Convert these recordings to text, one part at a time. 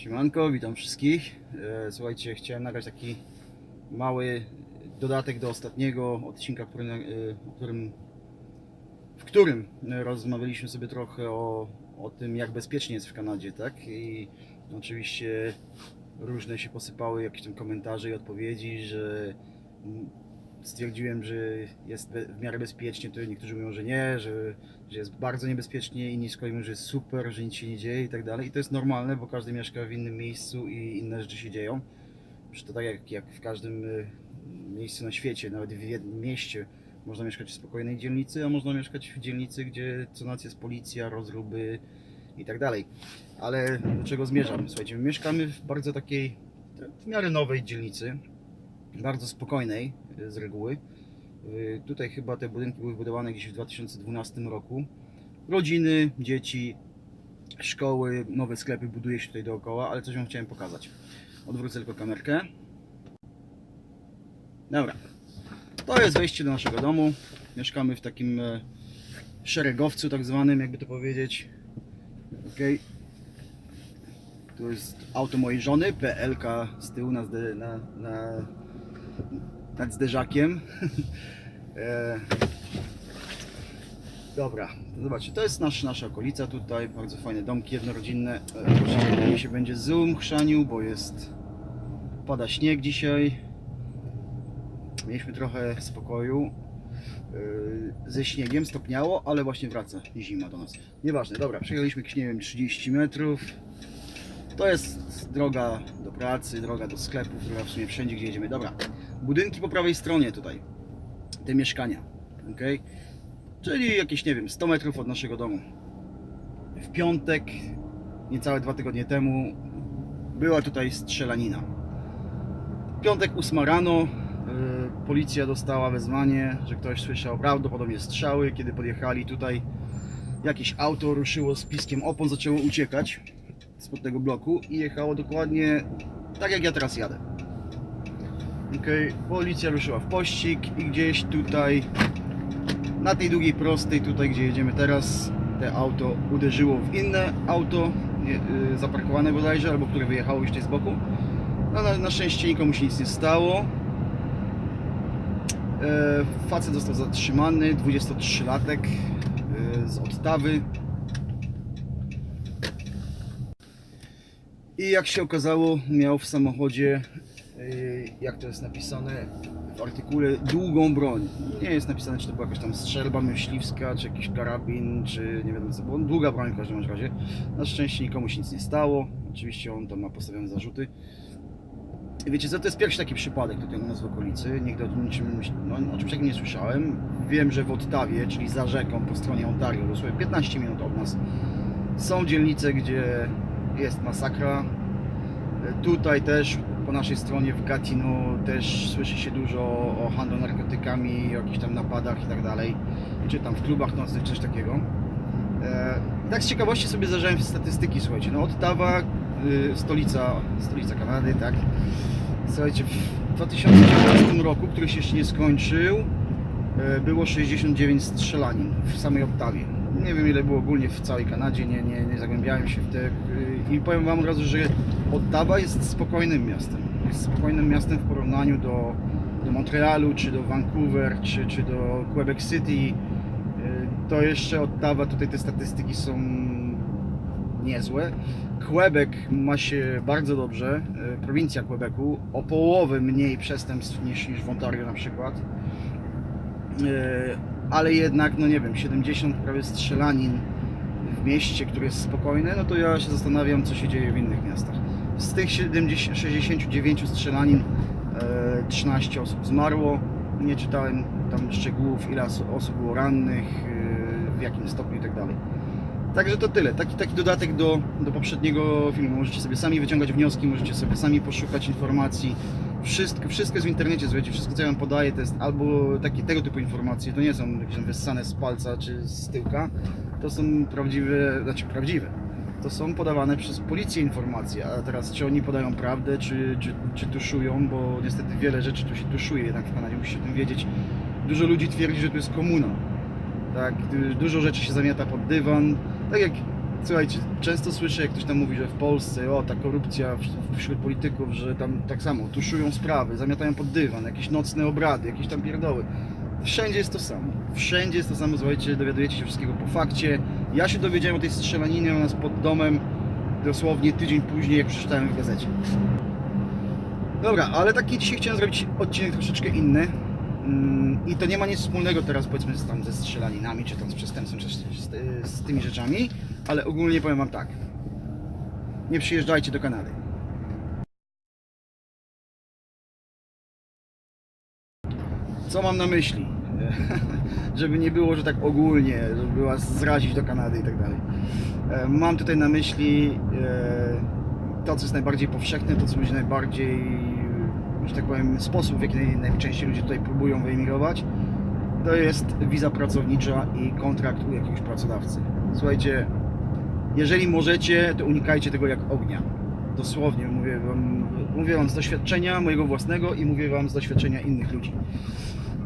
Siemanko, witam wszystkich. E, Słuchajcie, chciałem nagrać taki mały dodatek do ostatniego odcinka, e, którym, w którym rozmawialiśmy sobie trochę o, o tym, jak bezpiecznie jest w Kanadzie, tak? I oczywiście różne się posypały jakieś tam komentarze i odpowiedzi, że stwierdziłem, że jest w miarę bezpiecznie, to niektórzy mówią, że nie, że, że jest bardzo niebezpiecznie, inni z kolei mówią, że jest super, że nic się nie dzieje i tak dalej. I to jest normalne, bo każdy mieszka w innym miejscu i inne rzeczy się dzieją. Przecież to tak jak, jak w każdym y, miejscu na świecie, nawet w jednym mieście można mieszkać w spokojnej dzielnicy, a można mieszkać w dzielnicy, gdzie co noc jest policja, rozruby i tak dalej. Ale do czego zmierzam? Słuchajcie, my mieszkamy w bardzo takiej w miarę nowej dzielnicy, bardzo spokojnej z reguły. Y, Tutaj chyba te budynki były wybudowane gdzieś w 2012 roku. Rodziny, dzieci, szkoły, nowe sklepy buduje się tutaj dookoła, ale coś Wam chciałem pokazać. Odwrócę tylko kamerkę. Dobra. To jest wejście do naszego domu. Mieszkamy w takim e, szeregowcu tak zwanym, jakby to powiedzieć. Okej. Tu jest auto mojej żony, PLK z tyłu na, na, na, nad zderzakiem. e, dobra, to zobaczcie, to jest nasz, nasza okolica tutaj, bardzo fajne domki jednorodzinne. E, Troszeczkę się będzie zoom chrzanił, bo jest, pada śnieg dzisiaj. Mieliśmy trochę spokoju e, ze śniegiem, stopniało, ale właśnie wraca zima do nas. Nieważne, dobra, przejechaliśmy jakieś, nie wiem, 30 metrów. To jest droga do pracy, droga do sklepów, droga w sumie wszędzie, gdzie jedziemy. Dobra, budynki po prawej stronie tutaj, te mieszkania, ok? Czyli jakieś, nie wiem, 100 metrów od naszego domu. W piątek, niecałe dwa tygodnie temu, była tutaj strzelanina. Piątek 8 rano, yy, policja dostała wezwanie, że ktoś słyszał prawdopodobnie strzały. Kiedy podjechali tutaj, jakieś auto ruszyło z piskiem opon, zaczęło uciekać spod tego bloku i jechało dokładnie tak jak ja teraz jadę. Okej, policja ruszyła w pościg i gdzieś tutaj na tej długiej prostej, tutaj gdzie jedziemy teraz, te auto uderzyło w inne auto nie, y, zaparkowane bodajże, albo które wyjechało już z boku. No, na, na szczęście nikomu się nic nie stało. E, facet został zatrzymany, 23-latek e, z Ottawy. I jak się okazało, miał w samochodzie, yy, jak to jest napisane w artykule, długą broń. Nie jest napisane, czy to była jakaś tam strzelba myśliwska, czy jakiś karabin, czy nie wiadomo co było. Długa broń w każdym razie. Na szczęście nikomu się nic nie stało. Oczywiście on tam ma postawione zarzuty. Wiecie co, to jest pierwszy taki przypadek tutaj u nas w okolicy. Nigdy o niczym, no, o czymś takim nie słyszałem. Wiem, że w Ottawie, czyli za rzeką po stronie Ontario, dosłownie 15 minut od nas, są dzielnice, gdzie jest masakra. Tutaj też po naszej stronie w Gatineau też słyszy się dużo o handlu narkotykami, o jakichś tam napadach i tak dalej, czy tam w klubach nocnych, coś takiego. E, tak z ciekawości sobie zajrzałem statystyki, słuchajcie, no Ottawa, y, stolica, stolica Kanady, tak. Słuchajcie, w 2019 roku, który się jeszcze nie skończył, e, było 69 strzelanin w samej Ottawie. Nie wiem ile było ogólnie w całej Kanadzie, nie, nie, nie zagłębiałem się w te. y, I powiem Wam od razu, że Ottawa jest spokojnym miastem. Jest spokojnym miastem w porównaniu do, do Montrealu, czy do Vancouver, czy, czy do Quebec City. Y, To jeszcze Ottawa, tutaj te statystyki są niezłe. Quebec ma się bardzo dobrze, y, prowincja Quebecu, o połowę mniej przestępstw niż, niż w Ontario na przykład. Ale jednak, no nie wiem, 70 prawie strzelanin w mieście, które jest spokojne, no to ja się zastanawiam, co się dzieje w innych miastach. Z tych 70, 69 strzelanin e, 13 osób zmarło. Nie czytałem tam szczegółów, ile os- osób było rannych, e, w jakim stopniu i tak dalej. Także to tyle. Taki, taki dodatek do, do poprzedniego filmu. Możecie sobie sami wyciągać wnioski, możecie sobie sami poszukać informacji. Wszystko, wszystko jest w internecie, słuchajcie, wszystko co ja wam podaję to jest albo takie, tego typu informacje, to nie są jakieś tam wyssane z palca czy z tyłka, to są prawdziwe, znaczy prawdziwe, to są podawane przez policję informacje, a teraz czy oni podają prawdę, czy, czy, czy tuszują, bo niestety wiele rzeczy tu się tuszuje jednak w Kanadzie, musicie o tym wiedzieć. Dużo ludzi twierdzi, że to jest komuna, tak, du- dużo rzeczy się zamiata pod dywan, tak jak Słuchajcie, często słyszę, jak ktoś tam mówi, że w Polsce, o ta korupcja wśród polityków, że tam tak samo tuszują sprawy, zamiatają pod dywan, jakieś nocne obrady, jakieś tam pierdoły. Wszędzie jest to samo. Wszędzie jest to samo, słuchajcie, dowiadujecie się wszystkiego po fakcie. Ja się dowiedziałem o tej strzelaninie u nas pod domem dosłownie tydzień później, jak przeczytałem w gazecie. Dobra, ale taki dzisiaj chciałem zrobić odcinek troszeczkę inny. Mm, I to nie ma nic wspólnego teraz powiedzmy z, tam, ze strzelaninami, czy tam z przestępstwem, czy z, z, tymi rzeczami, ale ogólnie powiem wam tak. Nie przyjeżdżajcie do Kanady. Co mam na myśli? Żeby nie było, że tak ogólnie, żeby była zrazić do Kanady i tak dalej. E, Mam tutaj na myśli e, to, co jest najbardziej powszechne, to, co ludzie najbardziej, że tak powiem, sposób, w jaki naj- najczęściej ludzie tutaj próbują wyemigrować, to jest wiza pracownicza i kontrakt u jakiegoś pracodawcy. Słuchajcie, jeżeli możecie, to unikajcie tego jak ognia. Dosłownie mówię wam, mówię wam z doświadczenia mojego własnego i mówię wam z doświadczenia innych ludzi.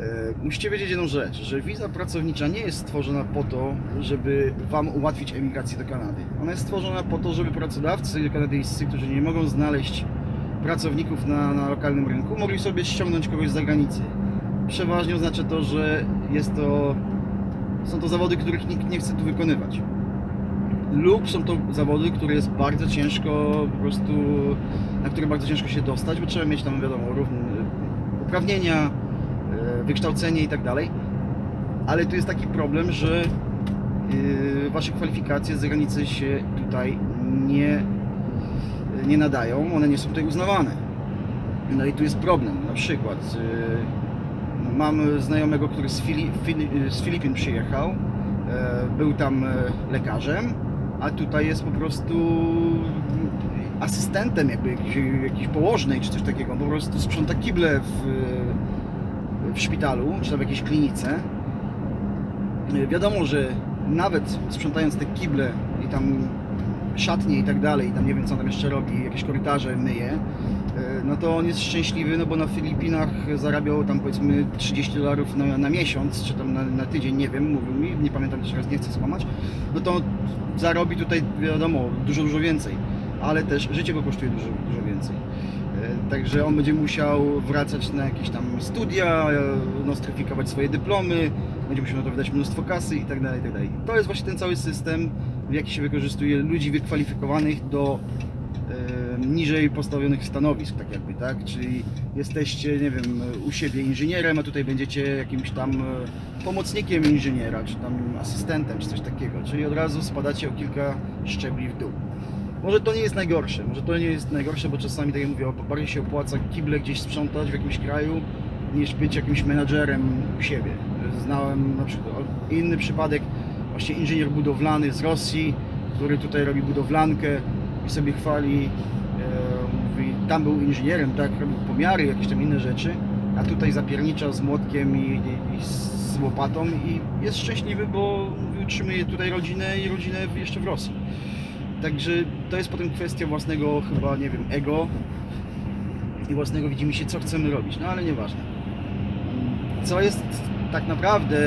E, Musicie wiedzieć jedną rzecz, że wiza pracownicza nie jest stworzona po to, żeby Wam ułatwić emigrację do Kanady. Ona jest stworzona po to, żeby pracodawcy kanadyjscy, którzy nie mogą znaleźć pracowników na, na lokalnym rynku, mogli sobie ściągnąć kogoś z zagranicy. Przeważnie oznacza to, że jest to, są to zawody, których nikt nie chce tu wykonywać. Lub są to zawody, które jest bardzo ciężko po prostu, na które bardzo ciężko się dostać, bo trzeba mieć tam wiadomo równe uprawnienia, e, wykształcenie i tak dalej. Ale tu jest taki problem, że e, wasze kwalifikacje z zagranicy się tutaj nie, nie nadają, one nie są tutaj uznawane. No i tu jest problem. Na przykład e, mam znajomego, który z, Fili, z Filipin przyjechał, e, był tam e, lekarzem, a tutaj jest po prostu asystentem jakby jakiejś, jakiejś położnej czy coś takiego. Po prostu sprząta kible w, w szpitalu, czy tam w jakiejś klinice. E, Wiadomo, że nawet sprzątając te kible i tam szatnie i tak dalej, tam nie wiem co on tam jeszcze robi, jakieś korytarze myje, e, no to on jest szczęśliwy, no bo na Filipinach zarabiał tam powiedzmy 30 dolarów na, na miesiąc, czy tam na, na tydzień, nie wiem, mówił mi, nie pamiętam jeszcze raz, nie chcę skłamać, no to zarobi tutaj wiadomo dużo, dużo więcej, ale też życie go kosztuje dużo, dużo więcej. E, Także on będzie musiał wracać na jakieś tam studia, e, nostryfikować swoje dyplomy, będzie musiał na to wydać mnóstwo kasy i tak dalej, i tak dalej. To jest właśnie ten cały system, w jaki się wykorzystuje ludzi wykwalifikowanych do niżej postawionych stanowisk, tak jakby, tak? Czyli jesteście, nie wiem, u siebie inżynierem, a tutaj będziecie jakimś tam e, pomocnikiem inżyniera, czy tam asystentem, czy coś takiego. Czyli od razu spadacie o kilka szczebli w dół. Może to nie jest najgorsze, może to nie jest najgorsze, bo czasami, tak jak mówię, bardziej się opłaca kible gdzieś sprzątać w jakimś kraju, niż być jakimś menadżerem u siebie. Znałem na przykład inny przypadek, właśnie inżynier budowlany z Rosji, który tutaj robi budowlankę i sobie chwali, e, mówi, tam był inżynierem, tak, robił pomiary, jakieś tam inne rzeczy, a tutaj zapiernicza z młotkiem i, i, i z łopatą i jest szczęśliwy, bo mówi, utrzymuje tutaj rodzinę i rodzinę jeszcze w Rosji. Także to jest potem kwestia własnego chyba, nie wiem, ego i własnego widzimy się, co chcemy robić, no ale nieważne. Co jest tak naprawdę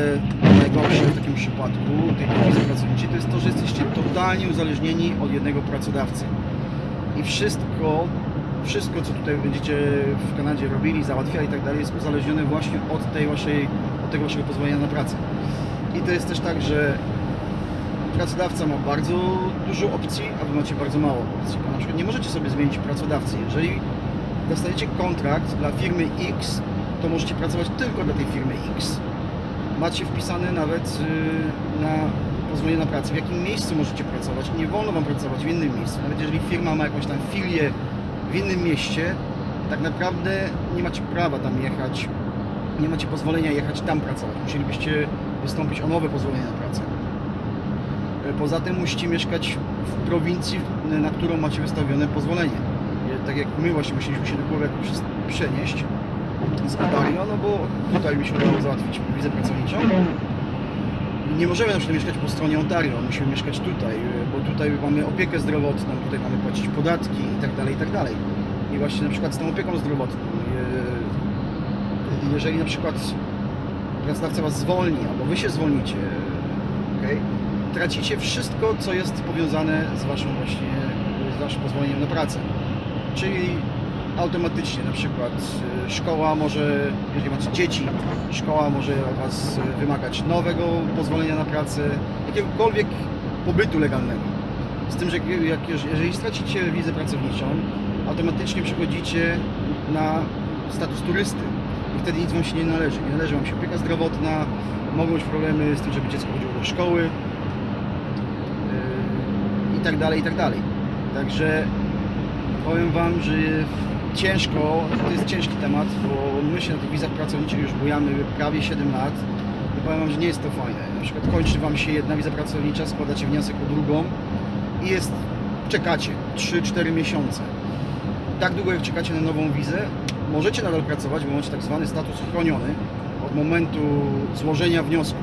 najgorsze w takim przypadku tej wizy pracowniczej, to jest to, że jesteście totalnie uzależnieni od jednego pracodawcy. I wszystko, wszystko co tutaj będziecie w Kanadzie robili, załatwiali i tak dalej, jest uzależnione właśnie od tej waszej, od tego waszego pozwolenia na pracę. I to jest też tak, że pracodawca ma bardzo dużo opcji, a wy macie bardzo mało opcji. Bo na przykład nie możecie sobie zmienić pracodawcy. Jeżeli dostajecie kontrakt dla firmy X, to możecie pracować tylko dla tej firmy X. Macie wpisane nawet y, na pozwolenie na pracę, w jakim miejscu możecie pracować. Nie wolno wam pracować w innym miejscu. Nawet jeżeli firma ma jakąś tam filię w innym mieście, tak naprawdę nie macie prawa tam jechać, nie macie pozwolenia jechać tam pracować. Musielibyście wystąpić o nowe pozwolenie na pracę. E, Poza tym musicie mieszkać w prowincji, na którą macie wystawione pozwolenie. E, Tak jak my właśnie musieliśmy się do przes- przenieść z Ontario, no bo tutaj mi się udało załatwić wizę pracowniczą. Nie możemy na przykład mieszkać po stronie Ontario, musimy mieszkać tutaj, bo tutaj mamy opiekę zdrowotną, tutaj mamy płacić podatki i tak dalej, i tak. I właśnie na przykład z tą opieką zdrowotną, jeżeli na przykład pracodawca Was zwolni, albo Wy się zwolnicie, okej? tracicie wszystko, co jest powiązane z waszą właśnie, z waszym pozwoleniem na pracę. Czyli automatycznie na przykład y, szkoła może, jeżeli macie dzieci, szkoła może od was y, wymagać nowego pozwolenia na pracę, jakiegokolwiek pobytu legalnego. Z tym, że jak, jeżeli stracicie wizę pracowniczą, automatycznie przechodzicie na status turysty i wtedy nic wam się nie należy. Nie należy wam się opieka zdrowotna, mogą być problemy z tym, żeby dziecko chodziło do szkoły yy, i tak dalej, i tak dalej. Także powiem wam, że ciężko, to jest ciężki temat, bo my się na tych wizach pracowniczych już bujamy prawie 7 lat i powiem wam, że nie jest to fajne. Na przykład kończy wam się jedna wiza pracownicza, składacie wniosek o drugą i jest, czekacie 3-4 miesiące. Tak długo jak czekacie na nową wizę, możecie nadal pracować, bo macie tak zwany status chroniony od momentu złożenia wniosku.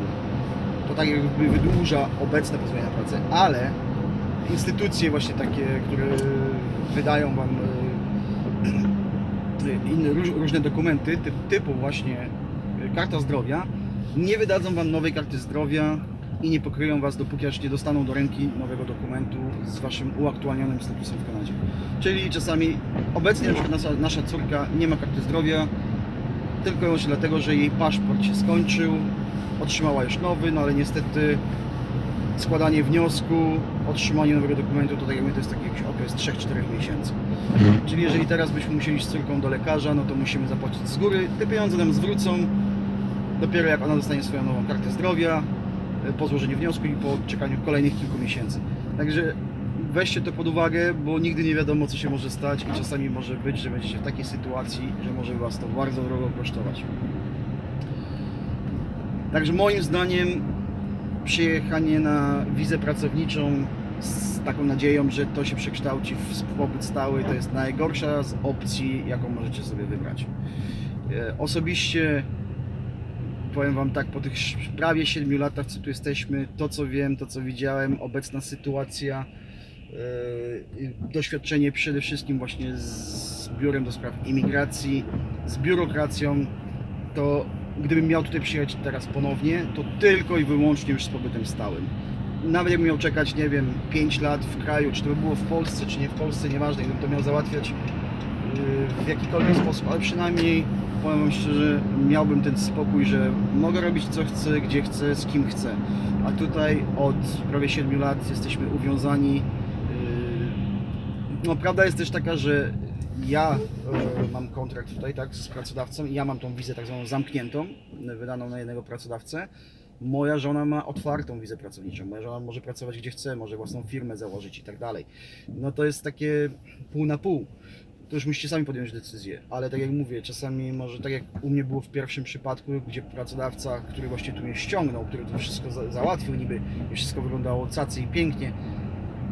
To tak jakby wydłuża obecne pozwolenie na pracę, ale instytucje właśnie takie, które wydają wam inne, róż- różne dokumenty typ, typu właśnie e, karta zdrowia, nie wydadzą wam nowej karty zdrowia i nie pokryją was, dopóki aż nie dostaną do ręki nowego dokumentu z waszym uaktualnionym statusem w Kanadzie. Czyli czasami obecnie na przykład nasza, nasza córka nie ma karty zdrowia tylko i dlatego, że jej paszport się skończył, otrzymała już nowy, no ale niestety składanie wniosku, otrzymanie nowego dokumentu, to tak jak mówię, to jest taki okres 3-4 miesięcy. Czyli jeżeli teraz byśmy musieli iść z córką do lekarza, no to musimy zapłacić z góry. Te pieniądze nam zwrócą dopiero jak ona dostanie swoją nową kartę zdrowia, e, po złożeniu wniosku i po czekaniu kolejnych kilku miesięcy. Także weźcie to pod uwagę, bo nigdy nie wiadomo co się może stać i czasami może być, że będziecie w takiej sytuacji, że może Was to bardzo drogo kosztować. Także moim zdaniem przyjechanie na wizę pracowniczą z taką nadzieją, że to się przekształci w pobyt stały, to jest najgorsza z opcji, jaką możecie sobie wybrać. E, Osobiście powiem Wam tak, po tych prawie 7 latach, co tu jesteśmy, to co wiem, to co widziałem, obecna sytuacja, e, doświadczenie przede wszystkim właśnie z biurem do spraw imigracji, z biurokracją, to gdybym miał tutaj przyjechać teraz ponownie, to tylko i wyłącznie już z pobytem stałym. Nawet jakbym miał czekać, nie wiem, 5 lat w kraju, czy to by było w Polsce, czy nie w Polsce, nieważne, gdybym to miał załatwiać yy, w jakikolwiek sposób, ale przynajmniej powiem szczerze, miałbym ten spokój, że mogę robić co chcę, gdzie chcę, z kim chcę. A tutaj od prawie 7 lat jesteśmy uwiązani. yy, No prawda jest też taka, że ja e, mam kontrakt tutaj tak, z pracodawcą i ja mam tą wizę tak zwaną zamkniętą, wydaną na jednego pracodawcę. Moja żona ma otwartą wizę pracowniczą. Moja żona może pracować gdzie chce, może własną firmę założyć i tak dalej. No to jest takie pół na pół. To już musicie sami podjąć decyzję, ale tak jak mówię, czasami może tak jak u mnie było w pierwszym przypadku, gdzie pracodawca, który właśnie tu mnie ściągnął, który to wszystko za załatwił niby i wszystko wyglądało cacy i pięknie,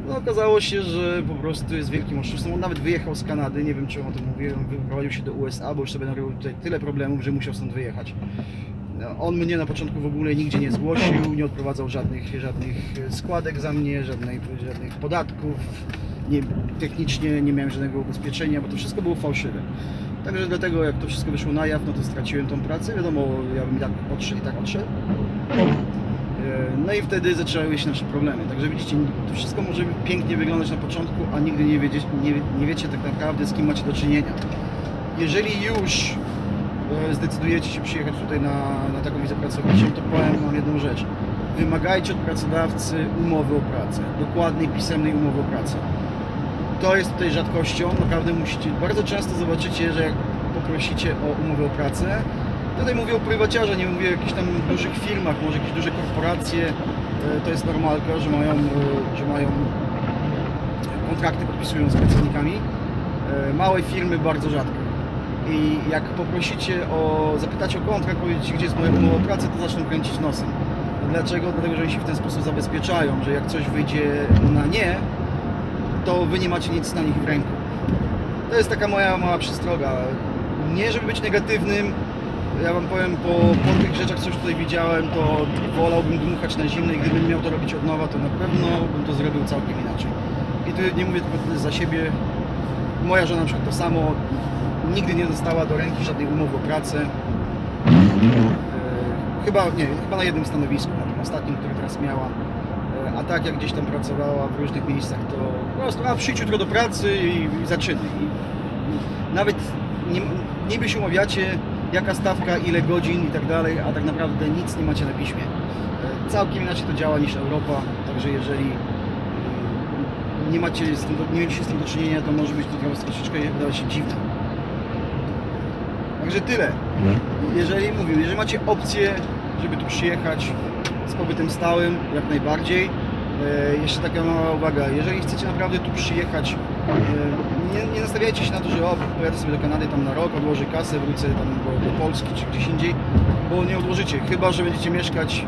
no okazało się, że po prostu jest wielkim oszustwem. On nawet wyjechał z Kanady, nie wiem czy o tym mówiłem, wyprowadził się do USA, bo już sobie narobił tutaj tyle problemów, że musiał stąd wyjechać. On mnie na początku w ogóle nigdzie nie zgłosił, nie odprowadzał żadnych, żadnych składek za mnie, żadnej, żadnych podatków. Nie, technicznie nie miałem żadnego ubezpieczenia, bo to wszystko było fałszywe. Także dlatego jak to wszystko wyszło na jaw, no to straciłem tą pracę. Wiadomo, ja bym tak odszedł i tak odszedł. E, No i wtedy zaczęły się nasze problemy. Także widzicie, to wszystko może pięknie wyglądać na początku, a nigdy nie, wiedzieć, nie, nie wiecie tak naprawdę z kim macie do czynienia. Jeżeli już e, zdecydujecie się przyjechać tutaj na, na taką wizę pracowniczą, to powiem Wam jedną rzecz. Wymagajcie od pracodawcy umowy o pracę, dokładnej pisemnej umowy o pracę. To jest tutaj rzadkością, naprawdę musicie, bardzo często zobaczycie, że jak poprosicie o umowę o pracę, Tutaj mówię o prywaciarze, nie mówię o jakichś tam dużych firmach, może jakieś duże korporacje, e, to jest normalka, że mają, e, że mają kontrakty, podpisują z pracownikami. E, Małe firmy bardzo rzadko. I jak poprosicie o, zapytacie o kontrakt, powiecie gdzie jest moja umowa o pracę, to zaczną kręcić nosem. Dlaczego? Dlatego, że oni się w ten sposób zabezpieczają, że jak coś wyjdzie na nie, to wy nie macie nic na nich w ręku. To jest taka moja mała przestroga. Nie żeby być negatywnym, ja wam powiem, po, po tych rzeczach, co już tutaj widziałem, to wolałbym dmuchać na zimne i gdybym miał to robić od nowa, to na pewno bym to zrobił całkiem inaczej. I tu nie mówię tylko za siebie. Moja żona na przykład to samo. Nigdy nie dostała do ręki żadnej umowy o pracę. E, Chyba, nie, chyba na jednym stanowisku, na tym ostatnim, które teraz miała. E, A tak jak gdzieś tam pracowała w różnych miejscach, to po prostu a przyjdź jutro do pracy i, i zaczynaj. I nawet nie, niby się umawiacie, jaka stawka, ile godzin i tak dalej, a tak naprawdę nic nie macie na piśmie. E, Całkiem inaczej to działa niż Europa, także jeżeli e, nie macie z tym, nie mieliście z tym do czynienia, to może być to troszeczkę dziwne. Także tyle. Jeżeli mówię, jeżeli macie opcję, żeby tu przyjechać z pobytem stałym, jak najbardziej. E, jeszcze taka mała uwaga, jeżeli chcecie naprawdę tu przyjechać, e, nie, nie nastawiajcie się na to, że o, pojadę sobie do Kanady tam na rok, odłożę kasę, wrócę tam do, do Polski czy gdzieś indziej, bo nie odłożycie, chyba że będziecie mieszkać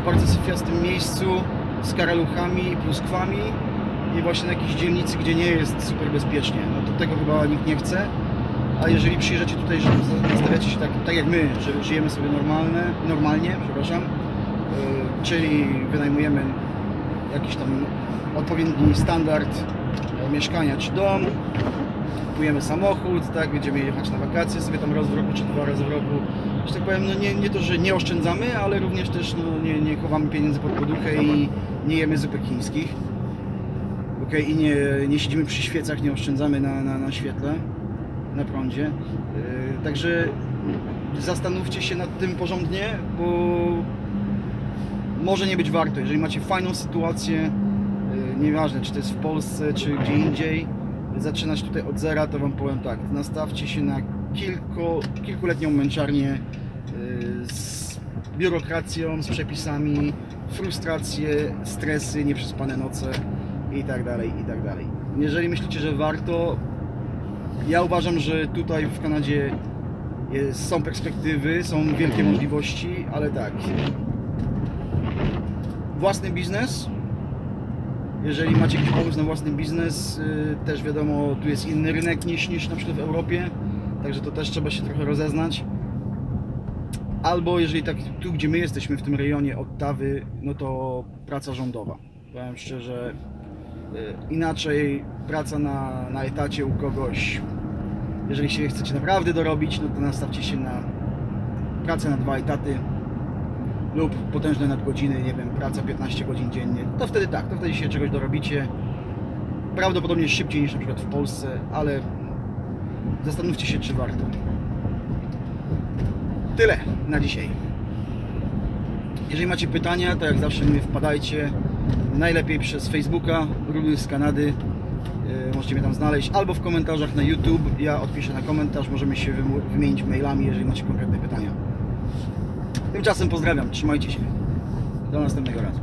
w bardzo syfiastym miejscu z karaluchami i pluskwami i właśnie na jakiejś dzielnicy, gdzie nie jest super bezpiecznie. No to tego chyba nikt nie chce. A jeżeli przyjeżdżacie tutaj, że nastawiacie się tak, tak jak my, że żyjemy sobie normalne, normalnie, przepraszam, yy, czyli wynajmujemy jakiś tam odpowiedni standard e, mieszkania czy dom, kupujemy samochód, tak, będziemy jechać na wakacje sobie tam raz w roku czy dwa razy w roku, że tak powiem, no nie, nie to, że nie oszczędzamy, ale również też no, nie, nie chowamy pieniędzy pod poduchę i nie jemy zupek chińskich. Okej, i nie, nie siedzimy przy świecach, nie oszczędzamy na, na, na świetle, na prądzie. Yy, także zastanówcie się nad tym porządnie, bo może nie być warto. Jeżeli macie fajną sytuację, yy, nieważne czy to jest w Polsce, czy gdzie indziej, zaczynać tutaj od zera, to Wam powiem tak, nastawcie się na kilku, kilkuletnią męczarnię yy, z biurokracją, z przepisami, frustracje, stresy, nieprzespane noce i tak dalej, i tak dalej. Jeżeli myślicie, że warto, ja uważam, że tutaj w Kanadzie jest, są perspektywy, są wielkie możliwości, ale tak. Własny biznes. Jeżeli macie jakiś pomysł na własny biznes, y, też wiadomo, tu jest inny rynek niż, niż na przykład w Europie, także to też trzeba się trochę rozeznać. Albo jeżeli tak tu, gdzie my jesteśmy, w tym rejonie Ottawy, no to praca rządowa. Powiem szczerze, inaczej praca na, na etacie u kogoś, jeżeli się chcecie naprawdę dorobić, no to nastawcie się na pracę na dwa etaty lub potężne nadgodziny, nie wiem, praca 15 godzin dziennie. To wtedy tak, to wtedy się czegoś dorobicie. Prawdopodobnie szybciej niż na przykład w Polsce, ale zastanówcie się, czy warto. Tyle na dzisiaj. Jeżeli macie pytania, to jak zawsze mnie wpadajcie. Najlepiej przez Facebooka, Rudy z Kanady. Yy, Możecie mnie tam znaleźć albo w komentarzach na YouTube. Ja odpiszę na komentarz, możemy się wymienić mailami, jeżeli macie konkretne pytania. Tymczasem pozdrawiam, trzymajcie się. Do następnego razu.